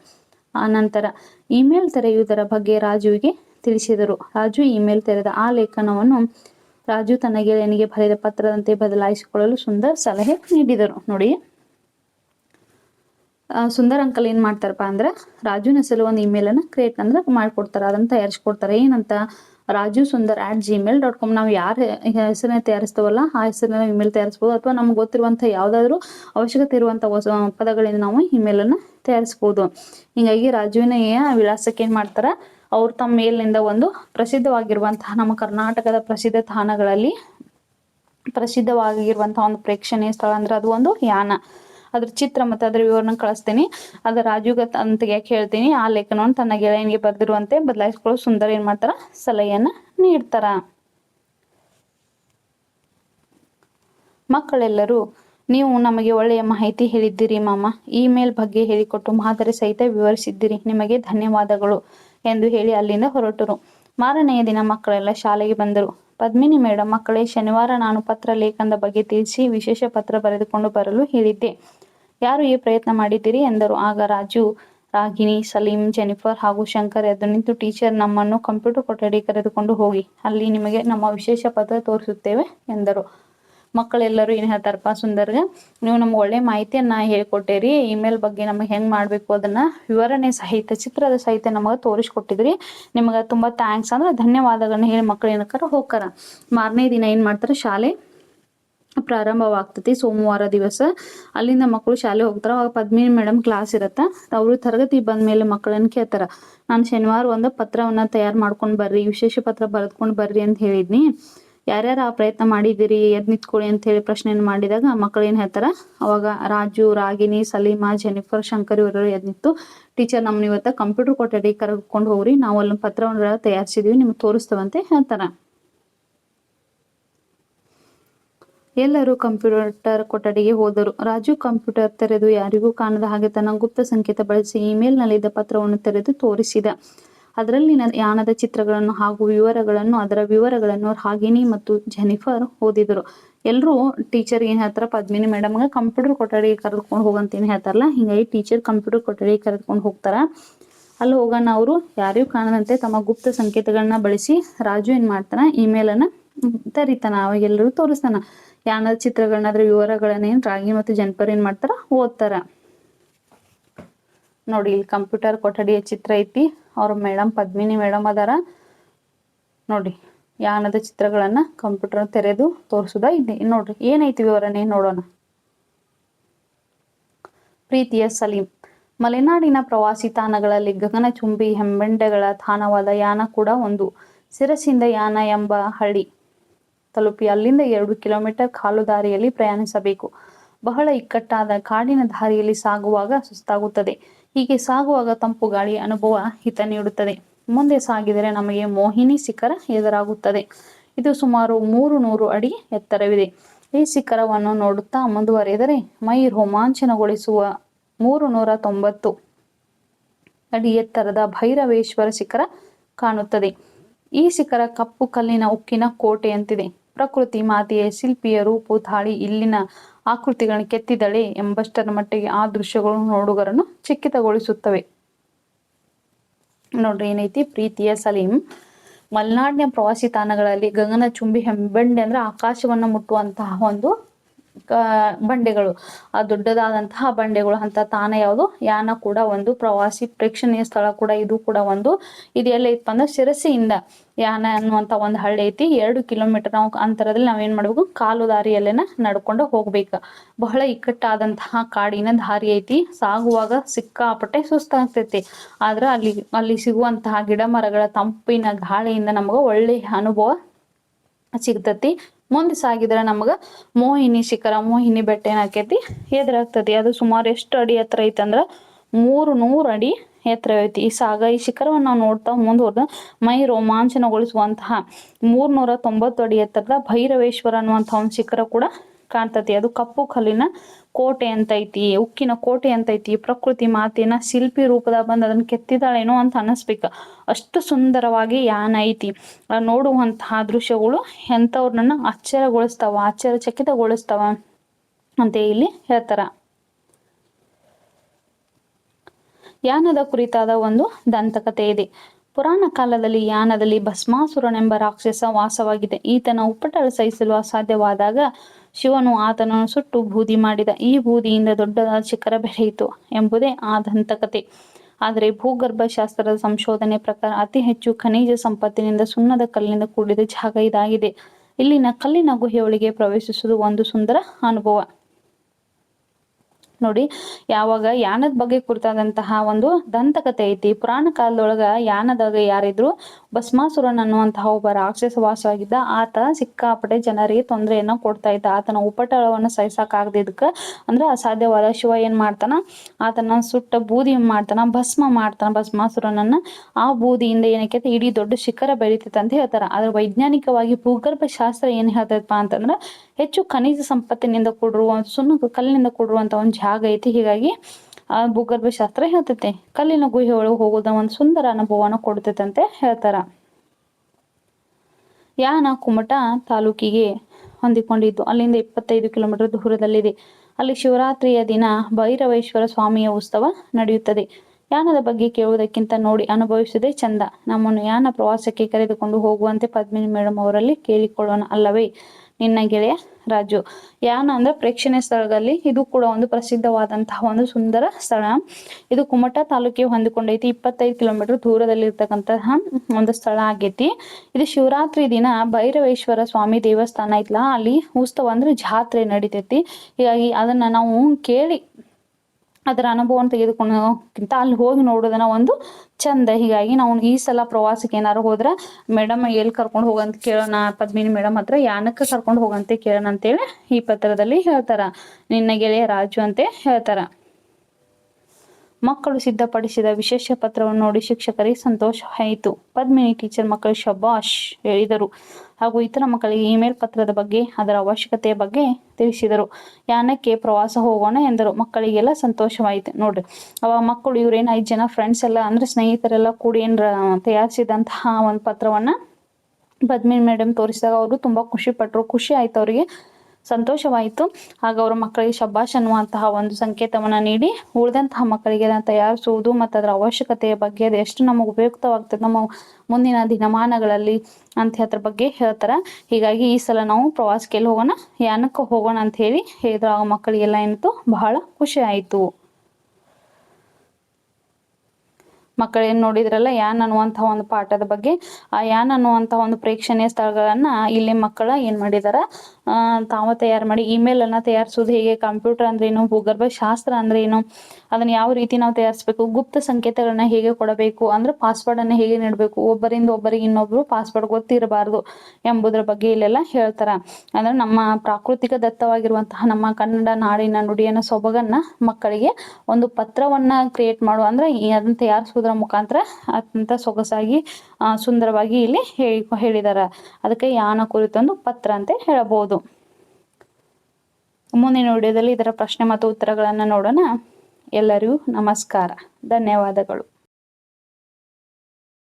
ಆನಂತರ ಇಮೇಲ್ ತೆರೆಯುವುದರ ಬಗ್ಗೆ ರಾಜುವಿಗೆ ತಿಳಿಸಿದರು. ರಾಜು ಇಮೇಲ್ ತೆರೆದ ಆ ಲೇಖನವನ್ನು ರಾಜು ತನ್ನ ಗೆಳೆಯನಿಗೆ ಬರೆದ ಪತ್ರದಂತೆ ಬದಲಾಯಿಸಿಕೊಳ್ಳಲು ಸುಂದರ್ ಸಲಹೆ ನೀಡಿದರು. ನೋಡಿ. ಸುಂದರ್ ಅಂಕಲ್ ಏನ್ ಮಾಡ್ತಾರಪ್ಪ ಅಂದ್ರೆ, ರಾಜುನ ಹೆಸರು ಒಂದು ಇಮೇಲ್ ಅನ್ನ ಕ್ರಿಯೇಟ್ ಅಂದ್ರೆ ಮಾಡ್ಕೊಡ್ತಾರ, ಅದನ್ನ ತಯಾರಿಸ್ಕೊಡ್ತಾರೆ. ಏನಂತ, Raju Sundar at Gmail dot com ನಾವು ಯಾರ ಹೆಸರನ್ನ ತಯಾರಿಸ್ತೇವಲ್ಲ, ಆ ಹೆಸರನ್ನ ಇಮೇಲ್ ತಯಾರಿಸ್ಬೋದು, ಅಥವಾ ನಮ್ಗೆ ಗೊತ್ತಿರುವಂಥ ಯಾವುದಾದ್ರೂ ಅವಶ್ಯಕತೆ ಇರುವಂತ ಹೊಸ ಪದಗಳಿಂದ ನಾವು ಇಮೇಲ್ ಅನ್ನ ತಯಾರಿಸ್ಬೋದು. ಹಿಂಗಾಗಿ ರಾಜುವಿನ ವಿಳಾಸಕ್ಕೆ ಏನ್ ಮಾಡ್ತಾರ ಅವ್ರು ತಮ್ಮ ಮೇಲಿನಿಂದ ಒಂದು ಪ್ರಸಿದ್ಧವಾಗಿರುವಂತಹ ನಮ್ಮ ಕರ್ನಾಟಕದ ಪ್ರಸಿದ್ಧ ತಾಣಗಳಲ್ಲಿ ಪ್ರಸಿದ್ಧವಾಗಿರುವಂತಹ ಒಂದು ಪ್ರೇಕ್ಷಣೀಯ ಸ್ಥಳ ಅಂದ್ರೆ ಅದು ಒಂದು ಯಾನ. ಅದ್ರ ಚಿತ್ರ ಮತ್ತೆ ಅದ್ರ ವಿವರಣ ಕಳಿಸ್ತೀನಿ. ಅದ್ರ ರಾಜುಗ ಅಂತ ಯಾಕೆ ಹೇಳ್ತೀನಿ, ಆ ಲೇಖನವನ್ನು ತನ್ನ ಗೆಳೆಯನಿಗೆ ಬರೆದಿರುವಂತೆ ಬದಲಾಯಿಸ್ಕೊಳ್ಳೋ ಸುಂದರ ಏನ್ ಮಾಡ್ತಾರ? ಸಲಹೆಯನ್ನ ನೀಡ್ತಾರ. ಮಕ್ಕಳೆಲ್ಲರೂ, ನೀವು ನಮಗೆ ಒಳ್ಳೆಯ ಮಾಹಿತಿ ಹೇಳಿದ್ದೀರಿ ಮಾಮ. ಇಮೇಲ್ ಬಗ್ಗೆ ಹೇಳಿಕೊಟ್ಟು ಮಾದರಿ ಸಹಿತ ವಿವರಿಸಿದ್ದೀರಿ. ನಿಮಗೆ ಧನ್ಯವಾದಗಳು. ಎಂದು ಹೇಳಿ ಅಲ್ಲಿಂದ ಹೊರಟರು. ಮಾರನೆಯ ದಿನ ಮಕ್ಕಳೆಲ್ಲ ಶಾಲೆಗೆ ಬಂದರು. ಪದ್ಮಿನಿ ಮೇಡಮ್ ಮಕ್ಕಳೇ, ಶನಿವಾರ ನಾನು ಪತ್ರ ಲೇಖನದ ಬಗ್ಗೆ ತಿಳಿಸಿ ವಿಶೇಷ ಪತ್ರ ಬರೆದುಕೊಂಡು ಬರಲು ಹೇಳಿದ್ದೆ. ಯಾರು ಈ ಪ್ರಯತ್ನ ಮಾಡಿದ್ದೀರಿ ಎಂದರು. ಆಗ ರಾಜು, ರಾಗಿಣಿ, ಸಲೀಂ, ಜೆನಿಫರ್ ಹಾಗೂ ಶಂಕರ್ ಎದ್ದು ನಿಂತು ಟೀಚರ್ ನಮ್ಮನ್ನು ಕಂಪ್ಯೂಟರ್ ಕೊಠಡಿ ಕರೆದುಕೊಂಡು ಹೋಗಿ. ಅಲ್ಲಿ ನಿಮಗೆ ನಮ್ಮ ವಿಶೇಷ ಪತ್ರ ತೋರಿಸುತ್ತೇವೆ ಎಂದರು. ಮಕ್ಕಳೆಲ್ಲರೂ ಏನು ಹೇಳ್ತಾರಪ್ಪ ಸುಂದರ್ಗ, ನೀವು ನಮ್ಗೆ ಒಳ್ಳೆ ಮಾಹಿತಿಯನ್ನ ಹೇಳ್ಕೊಟ್ಟೇರಿ. ಇಮೇಲ್ ಬಗ್ಗೆ ನಮಗೆ ಹೆಂಗೆ ಮಾಡಬೇಕು ಅದನ್ನ ವಿವರಣೆ ಸಹಿತ, ಚಿತ್ರದ ಸಹಿತ ನಮಗೆ ತೋರಿಸ್ಕೊಟ್ಟಿದ್ರಿ. ನಿಮಗೆ ತುಂಬ ಥ್ಯಾಂಕ್ಸ್ ಅಂದ್ರೆ ಧನ್ಯವಾದಗಳನ್ನ ಹೇಳಿ ಮಕ್ಕಳು ಏನಕ್ಕಾರ ಹೋಗ್ತಾರ. ಮಾರನೇ ದಿನ ಏನು ಮಾಡ್ತಾರೆ, ಶಾಲೆ ಪ್ರಾರಂಭವಾಗ್ತತಿ ಸೋಮವಾರ ದಿವಸ. ಅಲ್ಲಿಂದ ಮಕ್ಕಳು ಶಾಲೆ ಹೋಗ್ತಾರ, ಅವಾಗ ಪದ್ಮಿನಿ ಮೇಡಮ್ ಕ್ಲಾಸ್ ಇರತ್ತ. ಅವರು ತರಗತಿ ಬಂದ ಮೇಲೆ ಮಕ್ಕಳನ್ನ ಕೇಳ್ತಾರ, ನಾನು ಶನಿವಾರ ಒಂದು ಪತ್ರವನ್ನ ತಯಾರು ಮಾಡ್ಕೊಂಡು ಬರ್ರಿ, ವಿಶೇಷ ಪತ್ರ ಬರೆದ್ಕೊಂಡು ಬರ್ರಿ ಅಂತ ಹೇಳಿದ್ನಿ. ಯಾರ್ಯಾರು ಆ ಪ್ರಯತ್ನ ಮಾಡಿದಿರಿ ಎದ್ ನಿಂತ್ಕೊಳ್ಳಿ ಅಂತ ಹೇಳಿ ಪ್ರಶ್ನೆಯನ್ನು ಮಾಡಿದಾಗ ಮಕ್ಕಳು ಏನ್ ಹೇಳ್ತಾರ, ಅವಾಗ ರಾಜು ರಾಗಿನಿ ಸಲೀಮಾ, ಜೆನಿಫರ್, ಶಂಕರ್ ಇವರು ಎದ್ ನಿಂತು, ಟೀಚರ್ ನಮ್ನ ಇವತ್ತ ಕಂಪ್ಯೂಟರ್ ಕೊಠಡಿ ಕರ್ಕೊಂಡು ಹೋಗ್ರಿ, ನಾವು ಅಲ್ಲಿ ಪತ್ರವನ್ನ ತಯಾರಿಸಿದೀವಿ, ನಿಮ್ಗೆ ತೋರಿಸ್ತವಂತೆ ಹೇಳ್ತಾರ. ಎಲ್ಲರೂ ಕಂಪ್ಯೂಟರ್ ಕೊಠಡಿಗೆ ಹೋದರು. ರಾಜು ಕಂಪ್ಯೂಟರ್ ತೆರೆದು ಯಾರಿಗೂ ಕಾಣದ ಹಾಗೆ ತನ್ನ ಗುಪ್ತ ಸಂಕೇತ ಬಳಸಿ ಇಮೇಲ್ನಲ್ಲಿದ್ದ ಪತ್ರವನ್ನು ತೆರೆದು ತೋರಿಸಿದ. ಅದರಲ್ಲಿನ ಯಾನದ ಚಿತ್ರಗಳನ್ನು ಹಾಗೂ ವಿವರಗಳನ್ನು, ಅದರ ವಿವರಗಳನ್ನು ರಾಗಿಣಿ ಮತ್ತು ಜೆನಿಫರ್ ಓದಿದರು. ಎಲ್ಲರೂ ಟೀಚರ್ ಏನು ಹೇಳ್ತಾರ, ಪದ್ಮಿನಿ ಮೇಡಮ್ಗೆ ಕಂಪ್ಯೂಟರ್ ಕೊಠಡಿಗೆ ಕರೆದುಕೊಂಡು ಹೋಗಂತ ಹೇಳ್ತಾರಲ್ಲ, ಹಿಂಗಾಗಿ ಟೀಚರ್ ಕಂಪ್ಯೂಟರ್ ಕೊಠಡಿಗೆ ಕರೆದುಕೊಂಡು ಹೋಗ್ತಾರ. ಅಲ್ಲಿ ಹೋಗೋಣ ಅವರು, ಯಾರಿಗೂ ಕಾಣದಂತೆ ತಮ್ಮ ಗುಪ್ತ ಸಂಕೇತಗಳನ್ನ ಬಳಸಿ ರಾಜು ಏನ್ ಮಾಡ್ತಾನ ಇಮೇಲ್ ಅನ್ನ ತರಿತಾನ ಅವಾಗೆಲ್ಲರೂ ತೋರಿಸ್ತಾನ. ಯಾನದ ಚಿತ್ರಗಳನ್ನ, ಅದ್ರ ವಿವರಗಳನ್ನ ಏನ್ ರಾಗಿ ಮತ್ತು ಜನಪರ್ ಏನ್ ಮಾಡ್ತಾರ, ಓದ್ತಾರ. ನೋಡಿ, ಇಲ್ಲಿ ಕಂಪ್ಯೂಟರ್ ಕೊಠಡಿಯ ಚಿತ್ರ ಐತಿ. ಅವ್ರ ಮೇಡಮ್ ಪದ್ಮಿನಿ ಮೇಡಮ್ ಅದಾರ. ನೋಡಿ, ಯಾನದ ಚಿತ್ರಗಳನ್ನ ಕಂಪ್ಯೂಟರ್ ತೆರೆದು ತೋರಿಸುದ ಇದೆ ನೋಡ್ರಿ, ಏನೈತಿ ವಿವರಣೆ ನೋಡೋಣ. ಪ್ರೀತಿಯ ಸಲೀಂ. ಮಲೆನಾಡಿನ ಪ್ರವಾಸಿ ತಾಣಗಳಲ್ಲಿ ಗಗನಚುಂಬಿ ಹೆಂಬೆಂಡೆಗಳ ತಾಣವಾದ ಯಾನ ಕೂಡ ಒಂದು. ಸಿರಸಿಂದ ಯಾನ ಎಂಬ ಹಳ್ಳಿ ತಲುಪಿ ಅಲ್ಲಿಂದ ಎರಡು ಕಿಲೋಮೀಟರ್ ಕಾಲು ದಾರಿಯಲ್ಲಿ ಪ್ರಯಾಣಿಸಬೇಕು. ಬಹಳ ಇಕ್ಕಟ್ಟಾದ ಕಾಡಿನ ದಾರಿಯಲ್ಲಿ ಸಾಗುವಾಗ ಸುಸ್ತಾಗುತ್ತದೆ. ಹೀಗೆ ಸಾಗುವಾಗ ತಂಪು ಗಾಳಿ ಅನುಭವ ಹಿತ ನೀಡುತ್ತದೆ. ಮುಂದೆ ಸಾಗಿದರೆ ನಮಗೆ ಮೋಹಿನಿ ಶಿಖರ ಎದುರಾಗುತ್ತದೆ. ಇದು ಸುಮಾರು ಮೂರು ನೂರು ಅಡಿ ಎತ್ತರವಿದೆ. ಈ ಶಿಖರವನ್ನು ನೋಡುತ್ತಾ ಮುಂದುವರೆದರೆ ಮೈ ರೋಮಾಂಚನಗೊಳಿಸುವ ಮೂರು ನೂರ ತೊಂಬತ್ತು ಅಡಿ ಎತ್ತರದ ಭೈರವೇಶ್ವರ ಶಿಖರ ಕಾಣುತ್ತದೆ. ಈ ಶಿಖರ ಕಪ್ಪು ಕಲ್ಲಿನ ಉಕ್ಕಿನ ಕೋಟೆಯಂತಿದೆ. ಪ್ರಕೃತಿ ಮಾತೆಯ, ಶಿಲ್ಪಿಯ ರೂಪು ತಾಳಿ ಇಲ್ಲಿನ ಆಕೃತಿಗಳನ್ನು ಕೆತ್ತಿದಳೆ ಎಂಬಷ್ಟರ ಮಟ್ಟಿಗೆ ಆ ದೃಶ್ಯಗಳು ನೋಡುಗರನ್ನು ಚಕಿತಗೊಳಿಸುತ್ತವೆ. ನೋಡ್ರಿ, ಏನೈತಿ? ಪ್ರೀತಿಯ ಸಲೀಂ. ಮಲೆನಾಡಿನ ಪ್ರವಾಸಿ ತಾಣಗಳಲ್ಲಿ ಗಗನ ಚುಂಬಿ ಹೆಂಬೆಂಡೆ ಅಂದ್ರೆ ಆಕಾಶವನ್ನ ಮುಟ್ಟುವಂತಹ ಒಂದು ಬಂಡೆಗಳು. ಆ ದೊಡ್ಡದಾದಂತಹ ಬಂಡೆಗಳು ಅಂತ ತಾನೇ ಯಾವುದು, ಯಾನ ಕೂಡ ಒಂದು ಪ್ರವಾಸಿ ಪ್ರೇಕ್ಷಣೀಯ ಸ್ಥಳ ಕೂಡ ಇದು ಕೂಡ ಒಂದು. ಇದೆಲ್ಲ ಇತ್ತು ಅಂದ್ರೆ ಶಿರಸಿಯಿಂದ ಯಾನ ಅನ್ನುವಂತ ಒಂದು ಹಳ್ಳಿ ಐತಿ. ಎರಡು ಕಿಲೋಮೀಟರ್ ನಾವು ಅಂತರದಲ್ಲಿ ನಾವೇನ್ ಮಾಡ್ಬೇಕು, ಕಾಲು ದಾರಿಯಲ್ಲೇನ ನಡ್ಕೊಂಡು ಹೋಗ್ಬೇಕು. ಬಹಳ ಇಕ್ಕಟ್ಟಾದಂತಹ ಕಾಡಿನ ದಾರಿ ಐತಿ. ಸಾಗುವಾಗ ಸಿಕ್ಕಾಪಟ್ಟೆ ಸುಸ್ತಾಗ್ತೈತಿ ಆದ್ರ ಅಲ್ಲಿ ಅಲ್ಲಿ ಸಿಗುವಂತಹ ಗಿಡ ಮರಗಳ ತಂಪಿನ ಗಾಳಿಯಿಂದ ನಮಗ ಒಳ್ಳೆ ಅನುಭವ ಸಿಗ್ತತಿ. ಮುಂದೆ ಸಾಗಿದ್ರೆ ನಮಗೆ ಮೋಹಿನಿ ಶಿಖರ, ಮೋಹಿನಿ ಬೆಟ್ಟ ಏನಾಕೈತಿ ಎದುರಾಗ್ತತಿ ಅದು ಸುಮಾರು ಎಷ್ಟು ಅಡಿ ಎತ್ತರ ಐತಂದ್ರ ಮೂರು ನೂರು ಅಡಿ ಎತ್ತರ ಐತಿ. ಈ ಸಾಗ, ಈ ಶಿಖರವನ್ನು ನಾವು ನೋಡ್ತಾ ಮುಂದುವರೆದ ಮೈ ರೋಮಾಂಚನಗೊಳಿಸುವಂತಹ ಮೂರ್ನೂರ ತೊಂಬತ್ತು ಅಡಿ ಎತ್ತರದ ಭೈರವೇಶ್ವರ ಅನ್ನುವಂಥ ಒಂದು ಶಿಖರ ಕೂಡ ಕಾಣ್ತತಿ. ಅದು ಕಪ್ಪು ಕಲ್ಲಿನ ಕೋಟೆ ಅಂತ ಐತಿ ಉಕ್ಕಿನ ಕೋಟೆ ಅಂತ ಐತಿ ಪ್ರಕೃತಿ ಮಾತಿನ ಶಿಲ್ಪಿ ರೂಪದಾಗ ಬಂದು ಅದನ್ನ ಕೆತ್ತಿದಾಳೇನೋ ಅಂತ ಅನ್ನಿಸ್ಬೇಕು ಅಷ್ಟು ಸುಂದರವಾಗಿ ಯಾನ ಐತಿ. ನೋಡುವಂತಹ ದೃಶ್ಯಗಳು ಎಂಥವ್ರನ್ನ ಆಶ್ಚರ್ಯಗೊಳಿಸ್ತಾವ, ಆಶ್ಚರ್ಯಚಕಿತಗೊಳಿಸ್ತಾವ ಅಂತ ಇಲ್ಲಿ ಹೇಳ್ತಾರ. ಯಾನದ ಕುರಿತಾದ ಒಂದು ದಂತಕತೆ ಇದೆ. ಪುರಾಣ ಕಾಲದಲ್ಲಿ ಯಾನದಲ್ಲಿ ಭಸ್ಮಾಸುರನೆಂಬ ರಾಕ್ಷಸ ವಾಸವಾಗಿದೆ ಈತನ ಉಪಟಳ ಸಹಿಸಲು ಅಸಾಧ್ಯವಾದಾಗ ಶಿವನು ಆತನನ್ನು ಸುಟ್ಟು ಬೂದಿ ಮಾಡಿದ. ಈ ಬೂದಿಯಿಂದ ದೊಡ್ಡದಾದ ಶಿಖರ ಬೆಳೆಯಿತು ಎಂಬುದೇ ಆ ದಂತಕತೆ ಆದರೆ ಭೂಗರ್ಭಶಾಸ್ತ್ರದ ಸಂಶೋಧನೆ ಪ್ರಕಾರ ಅತಿ ಹೆಚ್ಚು ಖನಿಜ ಸಂಪತ್ತಿನಿಂದ ಸುಣ್ಣದ ಕಲ್ಲಿನಿಂದ ಕೂಡಿದ ಜಾಗ ಇದಾಗಿದೆ. ಇಲ್ಲಿನ ಕಲ್ಲಿನ ಗುಹೆಯೊಳಗೆ ಪ್ರವೇಶಿಸುವುದು ಒಂದು ಸುಂದರ ಅನುಭವ. ನೋಡಿ, ಯಾವಾಗ ಯಾನದ ಬಗ್ಗೆ ಕುರಿತಾದಂತಹ ಒಂದು ದಂತಕತೆ ಐತಿ. ಪುರಾಣ ಕಾಲದೊಳಗ ಯಾನದಾಗ ಯಾರಿದ್ರು ಭಸ್ಮಾಸುರನ್ ಅನ್ನುವಂತಹ ಒಬ್ಬ ರಾಕ್ಷಸ ವಾಸವಾಗಿದ್ದ ಆತ ಸಿಕ್ಕಾಪಟ್ಟೆ ಜನರಿಗೆ ತೊಂದರೆಯನ್ನ ಕೊಡ್ತಾ ಇದ್ದ. ಆತನ ಉಪಟಳವನ್ನು ಸಹಿಸಕ್ ಆಗದಿದ್ದಕ್ಕ ಅಂದ್ರೆ ಅಸಾಧ್ಯವಾದ ಶಿವ ಏನ್ ಮಾಡ್ತಾನ? ಆತನ ಸುಟ್ಟ ಬೂದಿ ಮಾಡ್ತಾನ, ಭಸ್ಮ ಮಾಡ್ತಾನ ಭಸ್ಮಾಸುರನನ್ನ. ಆ ಬೂದಿಯಿಂದ ಏನಕ್ಕೆ ಇಡೀ ದೊಡ್ಡ ಶಿಖರ ಬೆಳಿತೈತೆ ಅಂತ ಹೇಳ್ತಾರ. ಆದ್ರೆ ವೈಜ್ಞಾನಿಕವಾಗಿ ಭೂಗರ್ಭ ಶಾಸ್ತ್ರ ಏನ್ ಹೇಳ್ತೈತಪ್ಪ ಅಂತಂದ್ರ, ಹೆಚ್ಚು ಖನಿಜ ಸಂಪತ್ತಿನಿಂದ ಕೂಡಿರುವ ಸುಣ್ಣ ಕಲ್ಲಿನಿಂದ ಕೂಡಿರುವಂತ ಒಂದು ಜಾಗ ಐತಿ ಹೀಗಾಗಿ ಆ ಭೂಗರ್ಭ ಶಾಸ್ತ್ರ ಹೇಳ್ತೈತೆ. ಕಲ್ಲಿನ ಗುಹೆ ಒಳಗೆ ಹೋಗೋದ ಒಂದು ಸುಂದರ ಅನುಭವನ ಕೊಡ್ತೈತಂತೆ ಹೇಳ್ತಾರ. ಯಾನ ಕುಮಟ ತಾಲೂಕಿಗೆ ಹೊಂದಿಕೊಂಡಿದ್ದು. ಅಲ್ಲಿಂದ ಇಪ್ಪತ್ತೈದು ಕಿಲೋಮೀಟರ್ ದೂರದಲ್ಲಿದೆ. ಅಲ್ಲಿ ಶಿವರಾತ್ರಿಯ ದಿನ ಭೈರವೇಶ್ವರ ಸ್ವಾಮಿಯ ಉತ್ಸವ ನಡೆಯುತ್ತದೆ. ಯಾನದ ಬಗ್ಗೆ ಕೇಳುವುದಕ್ಕಿಂತ ನೋಡಿ ಅನುಭವಿಸುವುದೇ ಚಂದ. ನಮ್ಮನ್ನು ಯಾನ ಪ್ರವಾಸಕ್ಕೆ ಕರೆದುಕೊಂಡು ಹೋಗುವಂತೆ ಪದ್ಮಿನಿ ಮೇಡಮ್ ಅವರಲ್ಲಿ ಕೇಳಿಕೊಳ್ಳೋಣ ಅಲ್ಲವೇ? ನಿನ್ನ ಗೆಳೆಯ ರಾಜು. ಯಾನ ಅಂದ್ರೆ ಪ್ರೇಕ್ಷಣೀಯ ಸ್ಥಳದಲ್ಲಿ ಇದು ಕೂಡ ಒಂದು ಪ್ರಸಿದ್ಧವಾದಂತಹ ಒಂದು ಸುಂದರ ಸ್ಥಳ. ಇದು ಕುಮಟಾ ತಾಲೂಕಿಗೆ ಹೊಂದಿಕೊಂಡೈತಿ ಇಪ್ಪತ್ತೈದು ಕಿಲೋಮೀಟರ್ ದೂರದಲ್ಲಿ ಇರ್ತಕ್ಕಂತಹ ಒಂದು ಸ್ಥಳ ಆಗೈತಿ. ಇದು ಶಿವರಾತ್ರಿ ದಿನ ಭೈರವೇಶ್ವರ ಸ್ವಾಮಿ ದೇವಸ್ಥಾನ ಐತ್ಲಾ. ಅಲ್ಲಿ ಉತ್ಸವ ಅಂದ್ರೆ ಜಾತ್ರೆ ನಡಿತೈತಿ. ಹೀಗಾಗಿ ಅದನ್ನ ನಾವು ಕೇಳಿ ಅದರ ಅನುಭವವನ್ನು ತೆಗೆದುಕೊಳ್ಳೋಕ್ಕಿಂತ ಅಲ್ಲಿ ಹೋಗಿ ನೋಡೋದನ್ನ ಒಂದು ಚಂದ. ಹೀಗಾಗಿ ನಾವು ಈ ಸಲ ಪ್ರವಾಸಕ್ಕೆ ಏನಾರು ಹೋದ್ರೆ, ಮೇಡಮ್, ಎಲ್ಲಿ ಕರ್ಕೊಂಡು ಹೋಗಂತ ಕೇಳೋಣ, ಪದ್ಮಿನಿ ಮೇಡಮ್ ಹತ್ರ ಯಾನಕ್ಕೆ ಕರ್ಕೊಂಡು ಹೋಗಂತೆ ಕೇಳೋಣ ಅಂತೇಳಿ ಈ ಪತ್ರದಲ್ಲಿ ಹೇಳ್ತಾರ. ನಿನ್ನ ಗೆಳೆಯ ರಾಜು ಅಂತ ಹೇಳ್ತಾರ. ಮಕ್ಕಳು ಸಿದ್ಧಪಡಿಸಿದ ವಿಶೇಷ ಪತ್ರವನ್ನು ನೋಡಿ ಶಿಕ್ಷಕರಿಗೆ ಸಂತೋಷ ಆಯಿತು. ಪದ್ಮಿನಿ ಟೀಚರ್ ಮಕ್ಕಳು ಶಬಾಷ್ ಹೇಳಿದರು ಹಾಗೂ ಇತರ ಮಕ್ಕಳಿಗೆ ಇಮೇಲ್ ಪತ್ರದ ಬಗ್ಗೆ, ಅದರ ಅವಶ್ಯಕತೆಯ ಬಗ್ಗೆ ತಿಳಿಸಿದರು. ಯಾನಕ್ಕೆ ಪ್ರವಾಸ ಹೋಗೋಣ ಎಂದರು. ಮಕ್ಕಳಿಗೆಲ್ಲ ಸಂತೋಷವಾಯಿತು. ನೋಡ್ರಿ, ಅವ ಮಕ್ಕಳು ಇವ್ರೇನು ಐದು ಜನ ಫ್ರೆಂಡ್ಸ್ ಎಲ್ಲ ಅಂದ್ರೆ ಸ್ನೇಹಿತರೆಲ್ಲ ಕೂಡಿ ಏನ್ರ ತಯಾರಿಸಿದಂತಹ ಒಂದು ಪತ್ರವನ್ನ ಪದ್ಮಿನಿ ಮೇಡಮ್ ತೋರಿಸಿದಾಗ ಅವರು ತುಂಬಾ ಖುಷಿ ಪಟ್ಟರು ಖುಷಿ ಆಯ್ತು ಅವರಿಗೆ. ಸಂತೋಷವಾಯಿತು. ಆಗ ಅವರ ಮಕ್ಕಳಿಗೆ ಶಬ್ಬಾಷ್ ಅನ್ನುವಂತಹ ಒಂದು ಸಂಕೇತವನ್ನ ನೀಡಿ, ಉಳಿದಂತಹ ಮಕ್ಕಳಿಗೆ ತಯಾರಿಸುವುದು ಮತ್ತು ಅದರ ಅವಶ್ಯಕತೆಯ ಬಗ್ಗೆ ಅದು ಎಷ್ಟು ನಮಗೆ ಉಪಯುಕ್ತವಾಗ್ತದೆ, ನಮ್ಮ ಮುಂದಿನ ದಿನಮಾನಗಳಲ್ಲಿ ಅಂತ ಅದ್ರ ಬಗ್ಗೆ ಹೇಳ್ತಾರೆ. ಹೀಗಾಗಿ ಈ ಸಲ ನಾವು ಪ್ರವಾಸಕ್ಕೆ ಹೋಗೋಣ, ಯಾನಕ್ಕೆ ಹೋಗೋಣ ಅಂತ ಹೇಳಿ ಹೇಳಿದ್ರು. ಆ ಮಕ್ಕಳಿಗೆಲ್ಲ ಏನಿತ್ತು, ಬಹಳ ಖುಷಿ ಆಯಿತು. ಮಕ್ಕಳೇನು ನೋಡಿದ್ರಲ್ಲ, ಯಾನ್ ಅನ್ನುವಂತಹ ಒಂದು ಪಾಠದ ಬಗ್ಗೆ, ಆ ಯಾನ್ ಅನ್ನುವಂತಹ ಒಂದು ಪ್ರೇಕ್ಷಣೀಯ ಸ್ಥಳಗಳನ್ನ ಇಲ್ಲಿ ಮಕ್ಕಳ ಏನ್ ಮಾಡಿದಾರ? ತಾವ ತಯಾರು ಮಾಡಿ ಇಮೇಲ್ ಅನ್ನ ತಯಾರಿಸೋದು ಹೇಗೆ? ಕಂಪ್ಯೂಟರ್ ಅಂದ್ರೆ ಏನು? ಭೂಗರ್ಭ ಶಾಸ್ತ್ರ ಅಂದ್ರೆ ಏನು? ಅದನ್ನ ಯಾವ ರೀತಿ ನಾವು ತಯಾರಿಸಬೇಕು? ಗುಪ್ತ ಸಂಕೇತಗಳನ್ನ ಹೇಗೆ ಕೊಡಬೇಕು? ಅಂದ್ರೆ ಪಾಸ್ವರ್ಡ್ ಅನ್ನ ಹೇಗೆ ನೀಡಬೇಕು? ಒಬ್ಬರಿಂದ ಒಬ್ಬರಿಗೆ ಇನ್ನೊಬ್ರು ಪಾಸ್ವರ್ಡ್ ಗೊತ್ತಿರಬಾರದು ಎಂಬುದರ ಬಗ್ಗೆ ಇಲ್ಲೆಲ್ಲ ಹೇಳ್ತಾರ. ಅಂದ್ರೆ ನಮ್ಮ ಪ್ರಾಕೃತಿಕ ದತ್ತವಾಗಿರುವಂತಹ ನಮ್ಮ ಕನ್ನಡ ನಾಡಿನ ನುಡಿಯನ್ನ, ಸೊಬಗನ್ನ ಮಕ್ಕಳಿಗೆ ಒಂದು ಪತ್ರವನ್ನ ಕ್ರಿಯೇಟ್ ಮಾಡುವ ಅಂದ್ರೆ ಅದನ್ನ ತಯಾರಿಸುವುದರ ಮುಖಾಂತರ ಅತ್ಯಂತ ಸೊಗಸಾಗಿ ಸುಂದರವಾಗಿ ಇಲ್ಲಿ ಹೇಳಿ, ಹೇಳಿದಾರ. ಅದಕ್ಕೆ ಯಾನ ಕುರಿತೊಂದು ಪತ್ರ ಅಂತ ಹೇಳಬಹುದು. ಮುಂದಿನ ವಿಡಿಯೋದಲ್ಲಿ ಇದರ ಪ್ರಶ್ನೆ ಮತ್ತು ಉತ್ತರಗಳನ್ನು ನೋಡೋಣ. ಎಲ್ಲರಿಗೂ ನಮಸ್ಕಾರ. ಧನ್ಯವಾದಗಳು.